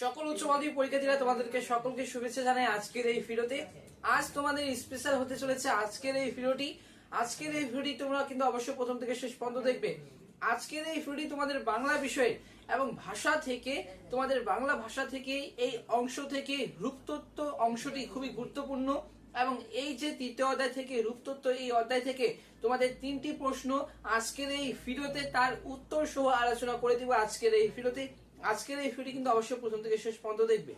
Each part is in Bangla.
সকল উচ্চ মাধ্যমিক পরীক্ষার্থীরা তোমাদেরকে সকলকে শুভেচ্ছা জানাই আজকের এই ভিডিওতে। আজ তোমাদের স্পেশাল হতে চলেছে আজকের এই ভিডিওটি। আজকের এই ভিডিওটি তোমরা কিন্তু অবশ্যই প্রথম থেকে শেষ পর্যন্ত দেখবে। আজকের এই ভিডিওটি তোমাদের বাংলা বিষয়ে এবং ভাষা থেকে, তোমাদের বাংলা ভাষা থেকে এই অংশ থেকে রূপতত্ত্ব অংশটি খুবই গুরুত্বপূর্ণ এবং এই যে তৃতীয় অধ্যায় থেকে, রূপতত্ত্ব এই অধ্যায় থেকে তোমাদের তিনটি প্রশ্ন আজকের এই ভিডিওতে তার উত্তর সহ আলোচনা করে দিব আজকের এই ভিডিওতে। আজকের এই ভিডিও কিন্তু অবশ্যই প্রথম থেকে শেষ পর্যন্ত দেখবে।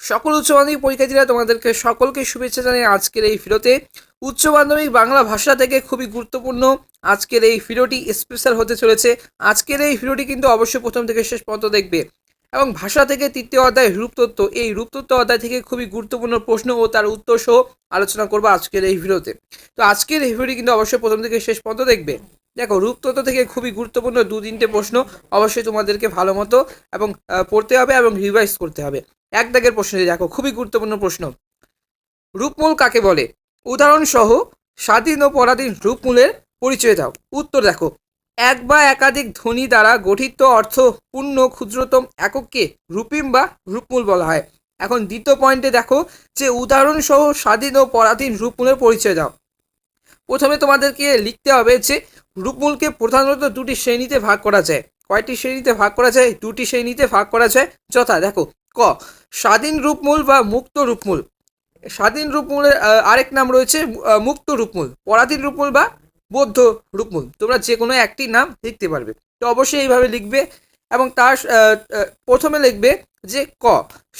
সকল উচ্চ মাধ্যমিক পরীক্ষার্থীরা, তোমাদেরকে সকলকে শুভেচ্ছা জানাই আজকের এই ভিডিওতে উচ্চ মাধ্যমিক বাংলা ভাষা থেকে খুবই গুরুত্বপূর্ণ আজকের এই ভিডিওটি স্পেশাল হতে চলেছে। আজকের এই ভিডিওটি কিন্তু অবশ্যই প্রথম থেকে শেষ পর্যন্ত দেখবে। এবং ভাষা থেকে তৃতীয় অধ্যায় রূপতত্ত্ব এই রূপতত্ত্ব অধ্যায় থেকে খুবই গুরুত্বপূর্ণ প্রশ্ন ও তার উত্তর সহ আলোচনা করব আজকের এই ভিডিওতে। তো আজকের এই ভিডিওটি কিন্তু অবশ্যই প্রথম থেকে শেষ পর্যন্ত দেখবে। দেখো, রূপতত্ত্ব থেকে খুবই গুরুত্বপূর্ণ দু তিনটে প্রশ্ন অবশ্যই তোমাদেরকে ভালো মতো এবং পড়তে হবে এবং রিভাইজ করতে হবে। এক দাগের প্রশ্নটি দেখো, খুবই গুরুত্বপূর্ণ প্রশ্ন। রূপমূল কাকে বলে? উদাহরণ সহ স্বাধীন ও পরাধীন রূপমূলের পরিচয় দাও। উত্তর দেখো, এক বা একাধিক ধ্বনি দ্বারা গঠিত অর্থ পূর্ণ, ক্ষুদ্রতম একককে রূপিম বা রূপমূল বলা হয়। এখন দ্বিতীয় পয়েন্টে দেখো যে উদাহরণ সহ স্বাধীন ও পরাধীন রূপমূলের পরিচয় দাও। প্রথমে তোমাদেরকে লিখতে হবে যে রূপমূলকে প্রধানত দুটি শ্রেণীতে ভাগ করা যায়। কয়টি শ্রেণীতে ভাগ করা যায়? দুটি শ্রেণীতে ভাগ করা যায়। যথা, দেখো, ক, স্বাধীন রূপমূল বা মুক্ত রূপমূল। স্বাধীন রূপমূলের আরেক নাম রয়েছে মুক্ত রূপমূল, পরাধীন রূপমূল বা বৌদ্ধ রূপমূল। তোমরা যে কোনো একটি নাম লিখতে পারবে। তো অবশ্যই এইভাবে লিখবে এবং তার প্রথমে লিখবে যে ক,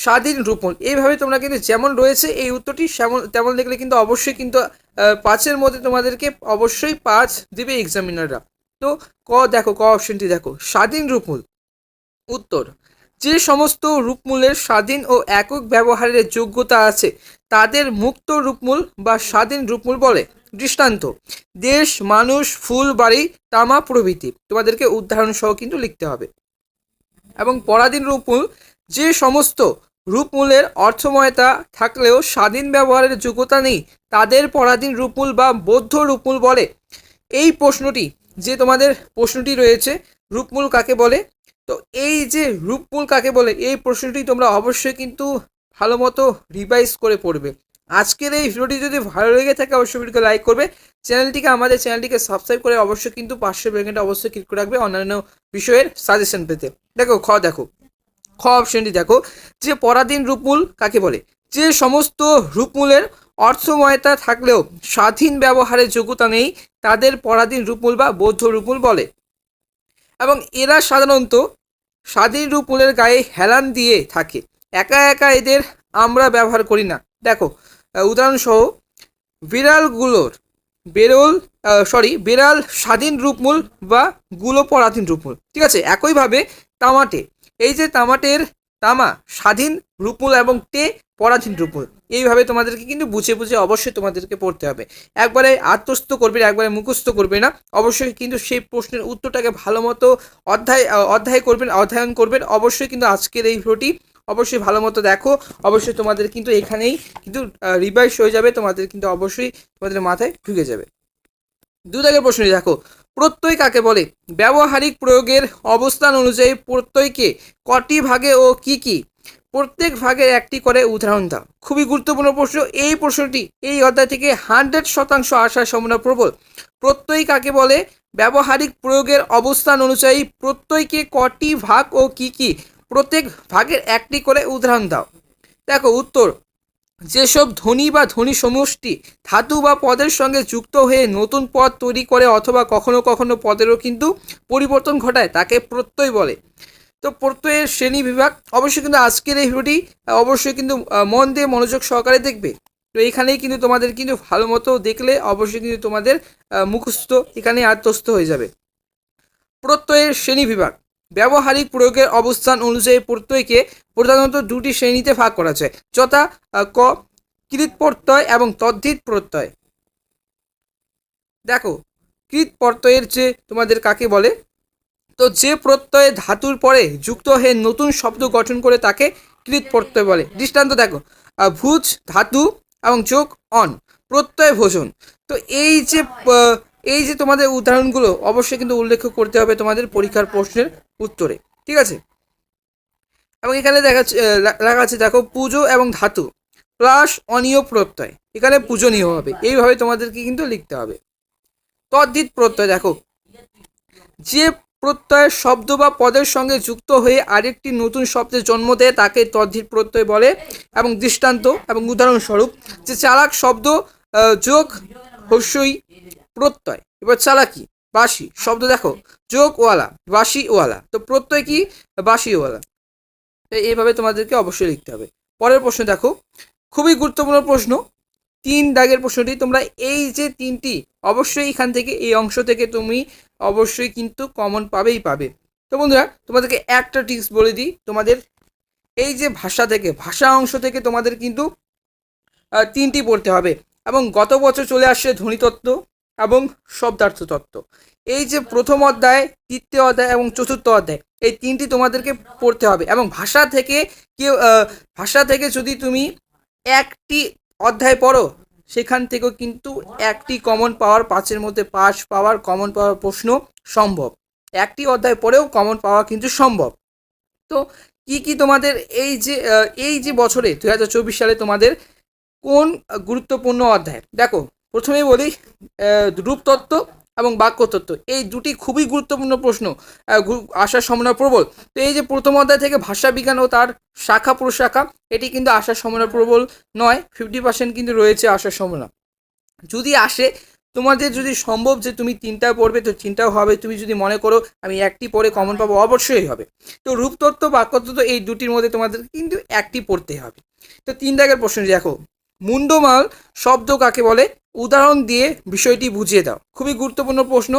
স্বাধীন রূপমূল। এইভাবে তোমরা কিন্তু যেমন রয়েছে, এই উত্তরটি তেমন লিখলে কিন্তু অবশ্যই কিন্তু পাঁচের মধ্যে তোমাদেরকে অবশ্যই পাঁচ দিবে এক্সামিনাররা তো ক দেখো, ক অপশনটি দেখো। স্বাধীন রূপমূল। উত্তর। যে সমস্ত রূপমূলের স্বাধীন ও একক ব্যবহারের যোগ্যতা আছে, তাদের মুক্ত রূপমূল বা স্বাধীন রূপমূল বলে দৃষ্টান্ত। দেশ, মানুষ, ফুল, বাড়ি, তামা প্রভৃতি। তোমাদেরকে উদাহরণ সহ কিন্তু লিখতে হবে। এবং পরাধীন রূপমূল, যে সমস্ত রূপমূলের অর্থময়তা থাকলেও স্বাধীন ব্যবহারের যোগ্যতা নেই, তাদের পরাধীন রূপমূল বা বৌদ্ধ রূপমূল বলে? এই প্রশ্নটি, যে তোমাদের প্রশ্নটি রয়েছে, রূপমূল কাকে বলে? তো এই যে রূপমূল কাকে বলে, এই প্রশ্নটি তোমরা অবশ্যই কিন্তু ভালো মতো রিভাইজ করে পড়বে। আজকের এই ভিডিওটি যদি ভালো লেগে থাকে, অবশ্যই ভিডিওকে লাইক করবে। চ্যানেলটিকে, আমাদের চ্যানেলটিকে সাবস্ক্রাইব করে অবশ্যই কিন্তু পাঁচশো বেগেনটা অবশ্যই ক্লিক করে রাখবে অন্যান্য বিষয়ের সাজেশন পেতে। দেখো, খ দেখো। খ অপশনটি দেখো, যে পরাধীন রূপমূল কাকে বলে? যে সমস্ত রূপমূলের অর্থময়তা থাকলেও স্বাধীন ব্যবহারের যোগ্যতা নেই, তাদের পরাধীন রূপমূল বা বৌদ্ধ রূপমূল বলে। এবং এরা সাধারণত স্বাধীন রূপমূলের গায়ে হেলান দিয়ে থাকে। একা একা এদের আমরা ব্যবহার করি না। দেখো উদাহরণসহ বিড়ালগুলোর বেরল সরি বিড়াল স্বাধীন রূপমূল বা গুলো পরাধীন রূপমূল। ঠিক আছে, একইভাবে তামাটে। এই যে তামাটের তামা, স্বাধীন রূপমূল এবং টে পরাধীন রূপমূল, এইভাবে তোমাদেরকে কিন্তু বুঝে বুঝে অবশ্যই তোমাদেরকে পড়তে হবে। একবারে আত্মস্থ করবে না, একবারে মুখস্থ করবে না, অবশ্যই কিন্তু সেই প্রশ্নের উত্তরটাকে ভালো মতো অধ্যায় অধ্যায় করবেন, অধ্যয়ন করবেন, অবশ্যই কিন্তু আজকের এই ভিডিওটি অবশ্যই ভালো মতো দেখো, অবশ্যই তোমাদের কিন্তু এখানেই কিন্তু রিভাইজ হয়ে যাবে, তোমাদের কিন্তু অবশ্যই তোমাদের মাথায় ঢুকে যাবে। দু দাগের প্রশ্নটি দেখো প্রত্যয় কাকে বলে? ব্যবহারিক প্রয়োগের অবস্থান অনুযায়ী প্রত্যয়কে কটি ভাগে ও কি কি? প্রত্যেক ভাগের একটি করে উদাহরণ দাও। খুবই গুরুত্বপূর্ণ প্রশ্ন। এই প্রশ্নটি এই অধ্যায় থেকে হান্ড্রেড শতাংশ আসার সম্ভাবনা প্রবল। প্রত্যয় কাকে বলে? ব্যবহারিক প্রয়োগের অবস্থান অনুযায়ী প্রত্যয়কে কটি ভাগ ও কি কি? প্রত্যেক ভাগের একটি করে উদাহরণ দাও। দেখো, উত্তর যেসব ধ্বনি বা ধ্বনি সমষ্টি ধাতু বা পদের সঙ্গে যুক্ত হয়ে নতুন পদ তৈরি করে অথবা কখনো কখনো পদেরও কিন্তু পরিবর্তন ঘটায়, তাকে প্রত্যয় বলে। তো প্রত্যয়ের শ্রেণি বিভাগ, অবশ্যই কিন্তু আজকের এই ভিডিওটি অবশ্যই কিন্তু মন দিয়ে মনোযোগ সহকারে দেখবে। তো এখানেই কিন্তু তোমাদের কিন্তু ভালো মতো দেখলে অবশ্যই কিন্তু তোমাদের মুখস্থ এখানে আত্মস্থ হয়ে যাবে। প্রত্যয়ের শ্রেণি বিভাগ ব্যবহারিক প্রয়োগের অবস্থান অনুযায়ী প্রত্যয়কে প্রধানত দুটি শ্রেণীতে ভাগ করা যায়, যথা ক কৃত প্রত্যয় এবং তদ্ধিত প্রত্যয়। দেখো কৃত প্রত্যয়ের যে তোমাদের কাকে বলে? তো যে প্রত্যয় ধাতুর পরে যুক্ত হয়ে নতুন শব্দ গঠন করে তাকে কৃত প্রত্যয় বলে। দৃষ্টান্ত দেখো ভুজ, ধাতু এবং যোগ অন, প্রত্যয় ভোজন। তো এই যে এই যে তোমাদের উদাহরণগুলো, অবশ্যই কিন্তু উল্লেখ করতে হবে তোমাদের পরীক্ষার প্রশ্নের। উত্তরে, ঠিক আছে? এবং এখানে দেখা লেখা আছে দেখো, পুজো এবং ধাতু প্লাস অনিয় প্রত্যয়। এখানে পূজনীয় হবে। এইভাবে তোমাদেরকে কিন্তু লিখতে হবে। তদ্ধিত প্রত্যয় দেখো, যে প্রত্যয় শব্দ বা পদের সঙ্গে যুক্ত হয়ে আরেকটি নতুন শব্দের জন্ম দেয়, তাকে তদ্ধিত প্রত্যয় বলে এবং দৃষ্টান্ত এবং উদাহরণস্বরূপ যে চালাক শব্দ যোগ, হস্যই, প্রত্যয়। এবার চালাকি। বাসি, শব্দ দেখো। যোগ ওয়ালা বাসি ওয়ালা তো প্রত্যয় কি? বাসি ওয়ালা তো এইভাবে তোমাদেরকে অবশ্যই লিখতে হবে। পরের প্রশ্ন দেখো। খুবই গুরুত্বপূর্ণ প্রশ্ন। তিন দাগের প্রশ্নটি তোমরা এই যে তিনটি, অবশ্যই এখান থেকে, এই অংশ থেকে তুমি অবশ্যই কিন্তু কমন পাবেই পাবে। তো বন্ধুরা, তোমাদেরকে একটা টিপস বলে দিই। তোমাদের এই যে ভাষা থেকে, ভাষা অংশ থেকে তোমাদের কিন্তু তিনটি পড়তে হবে। এবং গত বছর চলে আসছে ধ্বনিতত্ত্ব। এবং শব্দার্থ তত্ত্ব এই যে প্রথম অধ্যায়, তৃতীয় অধ্যায় এবং চতুর্থ অধ্যায়, এই তিনটি তোমাদেরকে পড়তে হবে এবং ভাষা থেকে কেউ ভাষা থেকে যদি তুমি একটি অধ্যায় পড়ো, সেখান থেকেও কিন্তু একটি কমন পাওয়ার পাঁচের মধ্যে পাস পাওয়ার কমন পাওয়ার প্রশ্ন সম্ভব। একটি অধ্যায় পড়েও কমন পাওয়া কিন্তু সম্ভব। তো কি কি তোমাদের এই যে এই যে বছরে দু হাজার চব্বিশ সালে তোমাদের কোন গুরুত্বপূর্ণ অধ্যায়? দেখো প্রথমেই বলি রূপতত্ত্ব এবং বাক্যতত্ত্ব। এই দুটি খুবই গুরুত্বপূর্ণ প্রশ্ন আসার সম্ভাবনা প্রবল। তো এই যে প্রথম অধ্যায় থেকে ভাষা বিজ্ঞান ও তার শাখা প্রশাখা এটি কিন্তু আসার সম্ভাবনা প্রবল নয় ফিফটি পার্সেন্ট কিন্তু রয়েছে আসার সম্ভাবনা যদি আসে, তোমাদের যদি সম্ভব যে তুমি তিনটা পড়বে, তো তিনটাও হবে। তুমি যদি মনে করো আমি একটি পড়ে কমন পাবো, অবশ্যই হবে। তো রূপতত্ত্ব, বাক্যতত্ত্ব এই দুটির মধ্যে তোমাদের কিন্তু একটি পড়তে হবে। তো তিন দাগের প্রশ্ন দেখো। মুন্ডমাল শব্দ কাকে বলে? উদাহরণ দিয়ে বিষয়টি বুঝিয়ে দাও। খুবই গুরুত্বপূর্ণ প্রশ্ন।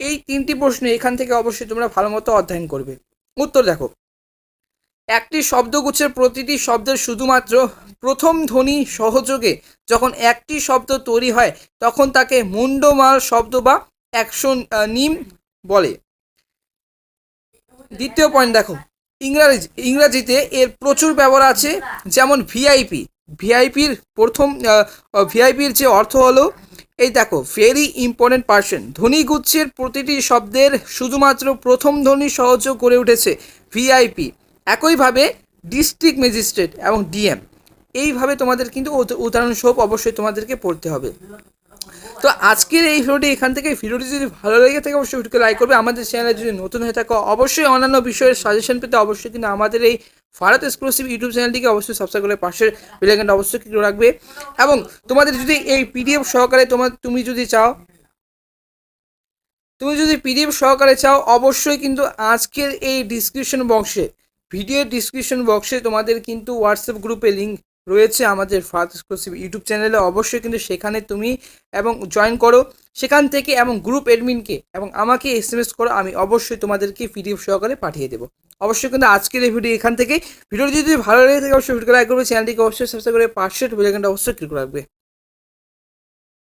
এই তিনটি প্রশ্ন এখান থেকে অবশ্যই তোমরা ভালো মতো অধ্যয়ন করবে। উত্তর দেখো। একটি শব্দগুচ্ছের প্রতিটি শব্দের শুধুমাত্র প্রথম ধ্বনি সহযোগে যখন একটি শব্দ তৈরি হয়, তখন তাকে মুন্ডমাল শব্দ বা অ্যাকশন নিম বলে। দ্বিতীয় পয়েন্ট দেখো। ইংরাজি, ইংরাজিতে এর প্রচুর ব্যবহার আছে, যেমন ভিআইপি ভিআইপির প্রথম ভিআইপির যে অর্থ হলো, এই দেখো ভেরি ইম্পর্টেন্ট পার্সন ধ্বনিগুচ্ছের প্রতিটি শব্দের শুধুমাত্র প্রথম ধ্বনি সহযোগ করে উঠেছে ভিআইপি একইভাবে ডিস্ট্রিক্ট ম্যাজিস্ট্রেট এবং ডিএম এইভাবে তোমাদের কিন্তু উদ- উদাহরণস্বরূপ অবশ্যই তোমাদেরকে পড়তে হবে। তো আজকের এই ভিডিওটি এখান থেকে, ভিডিওটি যদি ভালো লেগে থাকে, অবশ্যই ভিডিওকে লাইক করবে। আমাদের চ্যানেলে যদি নতুন হয়ে থাকো, অবশ্যই অন্যান্য বিষয়ের সাজেশন পেতে অবশ্যই কিন্তু আমাদের এই ভারত এক্সক্লুসিভ ইউটিউব চ্যানেলটিকে অবশ্যই সাবস্ক্রাইব করে পাশের বেলাইকনটা অবশ্যই ক্লিক রাখবে। এবং তোমাদের যদি এই পিডিএফ সহকারে তোমার, তুমি যদি চাও, তুমি যদি পিডিএফ সহকারে চাও, অবশ্যই কিন্তু আজকের এই ডিসক্রিপশন বক্সে ভিডিও ডিসক্রিপশন বক্সে তোমাদের কিন্তু হোয়াটসঅ্যাপ গ্রুপে লিঙ্ক রয়েছে আমাদের ফার্স্ট এক্সক্লুসিভ ইউটিউব চ্যানেলে। অবশ্যই কিন্তু সেখানে তুমি এবং জয়েন করো। সেখান থেকে এবং গ্রুপ অ্যাডমিনকে এবং আমাকে এস এম এস করো, আমি অবশ্যই তোমাদেরকে পিডিএফ সহকারে পাঠিয়ে দেবো। অবশ্যই কিন্তু আজকের এই ভিডিও এখান থেকে ভিডিওটি যদি ভালো লেগে থাকে, অবশ্যই ভিডিও লাইক করবে। চ্যানেলটিকে অবশ্যই সাবস্ক্রাইব করে ভিডিও বেলাইকনটা অবশ্যই ক্লিক রাখবে।